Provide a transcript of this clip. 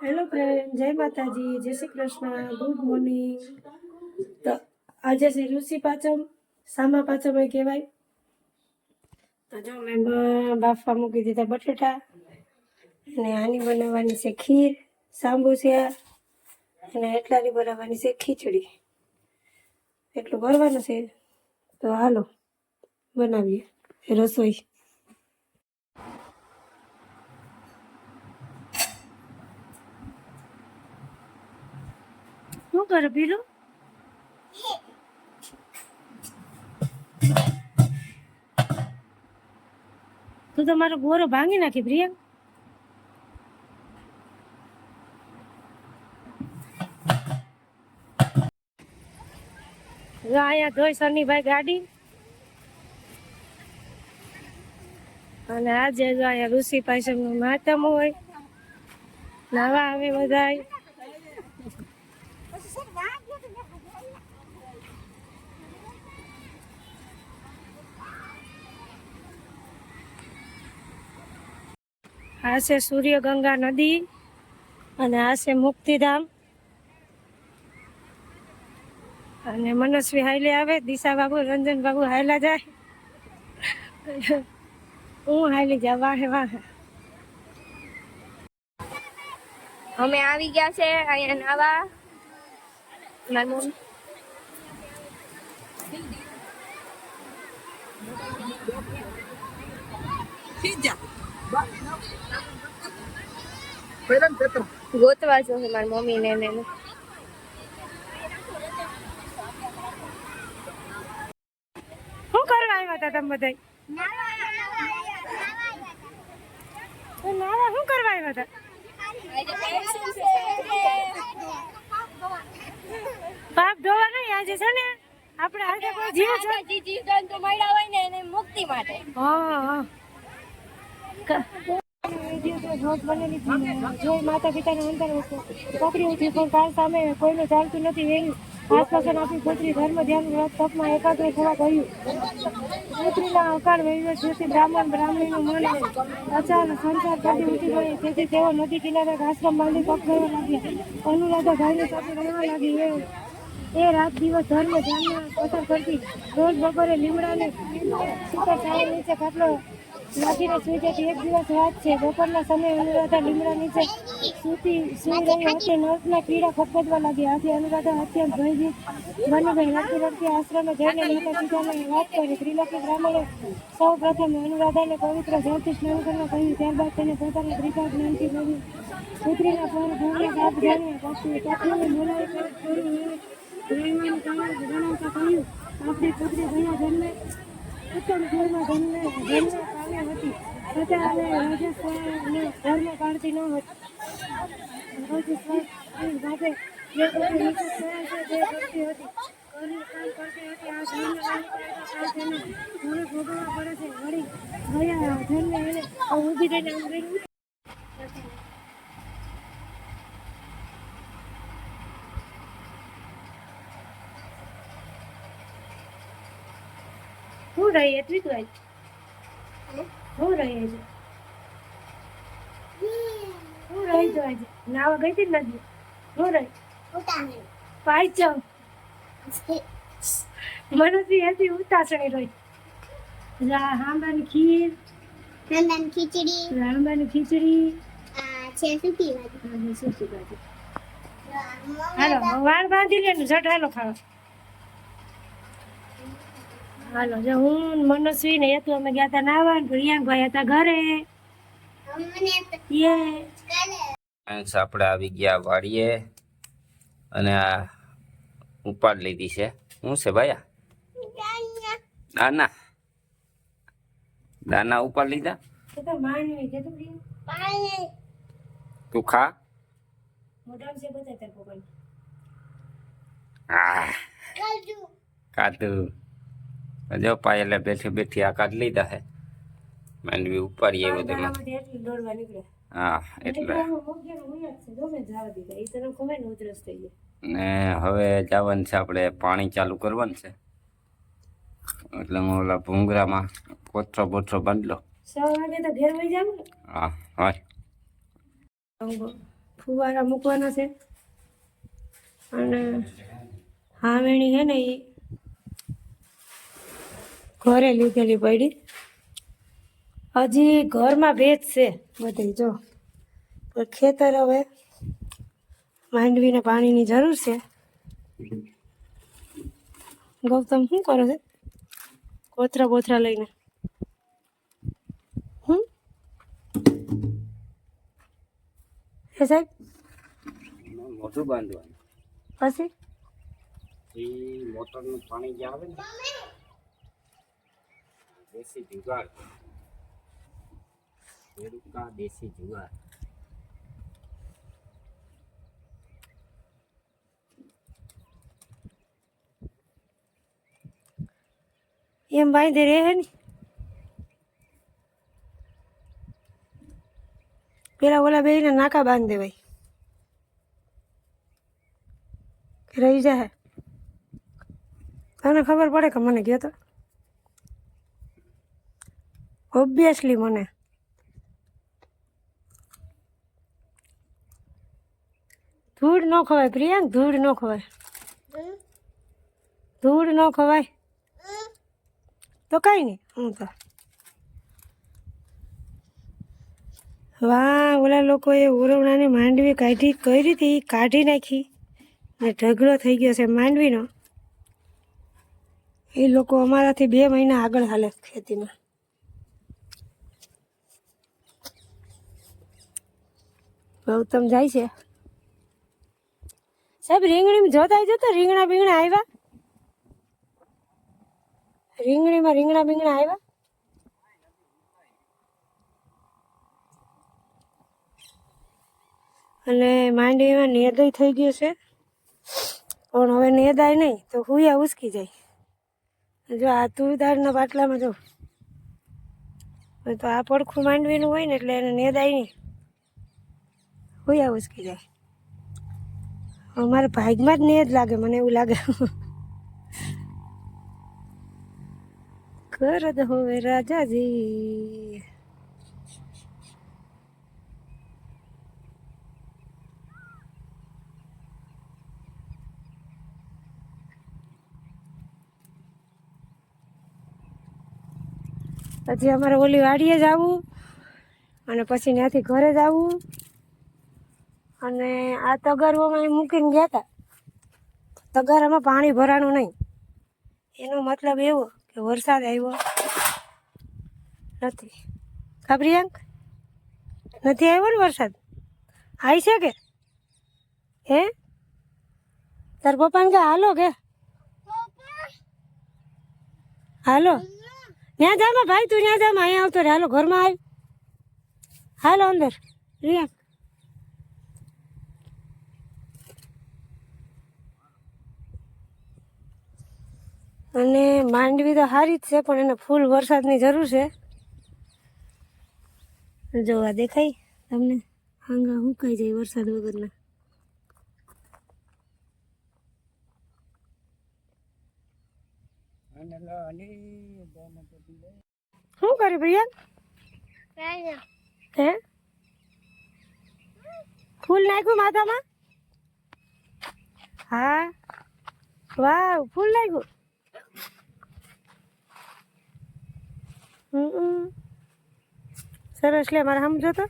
Hello friend જય માતાજી, જય શ્રી કૃષ્ણ ગુડ મોર્નિંગ તો આજે છે ઋષિ પાચમ સામા પાચમ એ કહેવાય. તો જો મેં બાફવા મૂકી દીધા બટેટા અને આની બનાવવાની છે ખીર સાંબુસિયા અને એટલાની બનાવવાની છે ખીચડી. એટલું ભરવાનું છે. તો હાલો, બનાવીએ રસોઈ. શું કરે પીલું તું તો મારો ગોરો ભાંગી નાખી પ્રિયંક અહીંયા ધોઈ સનીભાઈ ગાડી. અને આજે જો અહીંયા ઋષિ પાસે માતમ હોય. નાવા આવે બધાય. આ છે સૂર્યગંગા નદી અને આ છે મુક્તિધામ. અને મનસ્વી હાઈલે આવે દિશા બાબુ રંજન બાબુ હાયલા જાય. હું હાઈલી જા વાહે વાહે. અમે આવી ગયા છે અહીંયા નાવા. મારી મમ્મી. ગોતવા જો છે મારી મમ્મી ને એને. શું કરવા આવ્યા હતા તમે બધા નાવા શું કરવા આવ્યા હતા પાપ ધોવા નહીં આજે છે ને આપણે આજે કોઈ જીવ છે? જીવ જંતુ મળ્યા હોય ને એને મુક્તિ માટે. હા હા. બનેલી ને, માતા પિતાને અંતર પકડી હતી પણ કાલ સામે કોઈને ચાલતું નથી એવી આસપાસના આપણી પુત્રી ધર્મ ધ્યાન તપમાં એકાગ્ર થવા કહ્યું પુત્રીના અકાળ વહીવટ જેથી બ્રાહ્મણ બ્રાહ્મણીનું મન અચાનક સંસાર તેથી તેઓ નદી કિનારે આશ્રમ બાંધી તપ કરવા લાગ્યા. અનુરાધા ભાઈની રહેવા લાગી. એ રાત દિવસ ધર્મ ધ્યાનમાં પસાર કરતી રોજ બપોરે લીમડાને સુતા છાયા નીચે ખાટલો નાખીને સુઈ જતી એક દિવસ વાત છે, બપોરના સમયે અનુરાધા લીમડા નીચે સૂતી સુઈ રહી હતી નર્સના કીડા ખપખપવા લાગ્યા. આથી અનુરાધા અત્યંત ભયભીત બની ગઈ રડતી આશ્રમે જઈને માતા વાત કરી. ત્રિલોકી બ્રાહ્મણે સૌ પ્રથમ અનુરાધાને પવિત્ર જળથી સ્નાન કરવા કહ્યું, ત્યારબાદ તેને પોતાના ત્રિકાળ જ્ઞાનથી કહ્યું પુત્રીના પર ભૂમિ બાપ જાણ્યા પછી પત્નીને બોલાવી કરી રહેવાનું કારણ જણાવતા કહ્યું, આપણી પુત્રી ગયા જન્મે ઉત્તમ કુળમાં જન્મે જન્મ પામ્યા હતી. છતાં અને રાજસ્થાનને ધર્મ પાડતી ન હતી. કરતી હતી. ઘરનું કામ પડે છે. રહી જ રહી હું રહી છે હું રહી જો આજે નાવા ગઈ હતી નથી હું રહી પાઈ જાઉં મનસી હતી ઉતાસણી રહી રા હાંબાની ખીર નંદન ખીચડી રાંબાની ખીચડી છે સુકી ભાજી સૂકી ભાજી હાલો વાળ બાંધી લે હાલો ખાવા. હાલો જો હું મનસ્વી ને હેતુ અમે ગયા હતા નાવા ને પ્રિયાંકભાઈ હતા ઘરે. આપણે આવી ગયા વાડીએ અને આ ઉપાડ લીધી છે. શું છે ભાઈ? દાના. દાના ઉપાડ લીધા? તો તો માનવી કે તો તું ખા? કાતું જો પાયલે બેઠી બેઠી આ કાઢ લીધા છે. માંડવી એટલી દોડવા નીકળે. હા એટલે ને હવે જવાનું છે આપણે પાણી ચાલુ કરવાનું છે. એટલે હું ઓલા ભૂંગરામાં પોથરો બોથરો બાંધલો. હા હોય ફુવારા મૂકવાના છે. અને હાવેણી છે ને એ ઘરે લીધેલી પડી. હજી ઘરમાં ભેજ છે બધી જો. પણ ખેતર હવે માંડવીને પાણીની જરૂર છે. ગૌતમ શું કરો છે? કોથરા બોથરા લઈને. હમ હે સાહેબ? મોટું બાંધવાનું. પછી? મોટરનું પાણી જે આવે ને દેશી જુગાડ ખેડૂતના દેશી જુગાડ એમ બાંધી રહે ને? પેલા ઓલા બેને નાકા બાંધી દેવાય રહી જાય તને ખબર પડે કે મને ગયો તો? ઓબ્વિયસલી મને. ધૂળ ન ખવાય, પ્રિયાંક, ધૂળ ન ખવાય. ધૂળ ન ખવાય. તો કાંઈ નહીં, હું તો. વાહ, ઓલા લોકોએ ઉરવણાની માંડવી કાઢી, કરી હતી, કાઢી નાખી. ને ઢગલો થઈ ગયો છે માંડવીનો. એ લોકો અમારાથી બે મહિના આગળ હાલે ખેતીમાં. ગૌતમ જાય છે. સાહેબ રીંગણી જોતા જતો રીંગણા બીંગણા આવ્યા રીંગણીમાં રીંગણા બીંગણા આવ્યા અને માંડવીમાં નેદય થઈ ગયો છે. પણ હવે નેદાય નહીં, તો હુયા ઉસકી જાય. જો આ તુરદારના બાટલામાં જો. તો આ પડખું માંડવીનું હોય ને એટલે એને નેદાય નહીં. હુયા કહી જાય. અમારા ભાગમાં જ નેદ લાગે, મને એવું લાગે. કરદ હોવે રાજાજી. પછી અમારે ઓલી વાડીએ જ આવું, અને પછી ત્યાંથી ઘરે જવું અને આ તગારવામાં મૂકીને ગયા હતા તગારામાં પાણી ભરાણું નહીં. એનો મતલબ એવો કે વરસાદ આવ્યો નથી. કા પ્રિયાંક? નથી આવ્યો ને વરસાદ? આવી છે કે? હે? તાર પપ્પાને કે હાલો કે. હાલો. ત્યાં જામાં ભાઈ, તું ત્યાં જામાં અહીંયા આવતો રે હાલો, ઘરમાં આવ. હાલો, અંદર. પ્રિયાંક. અને માંડવી તો સારી જ છે, પણ એને ફૂલ વરસાદની જરૂર છે. જોવા દેખાય તમને? હાંગા હુંકાઈ જાય વરસાદ વગરના. શું કર્યું પ્રિયા હે? ફૂલ નાખ્યું માથામાં? હા? વાવ, ફૂલ નાખ્યું. સરસ લે મારે સમજો તો?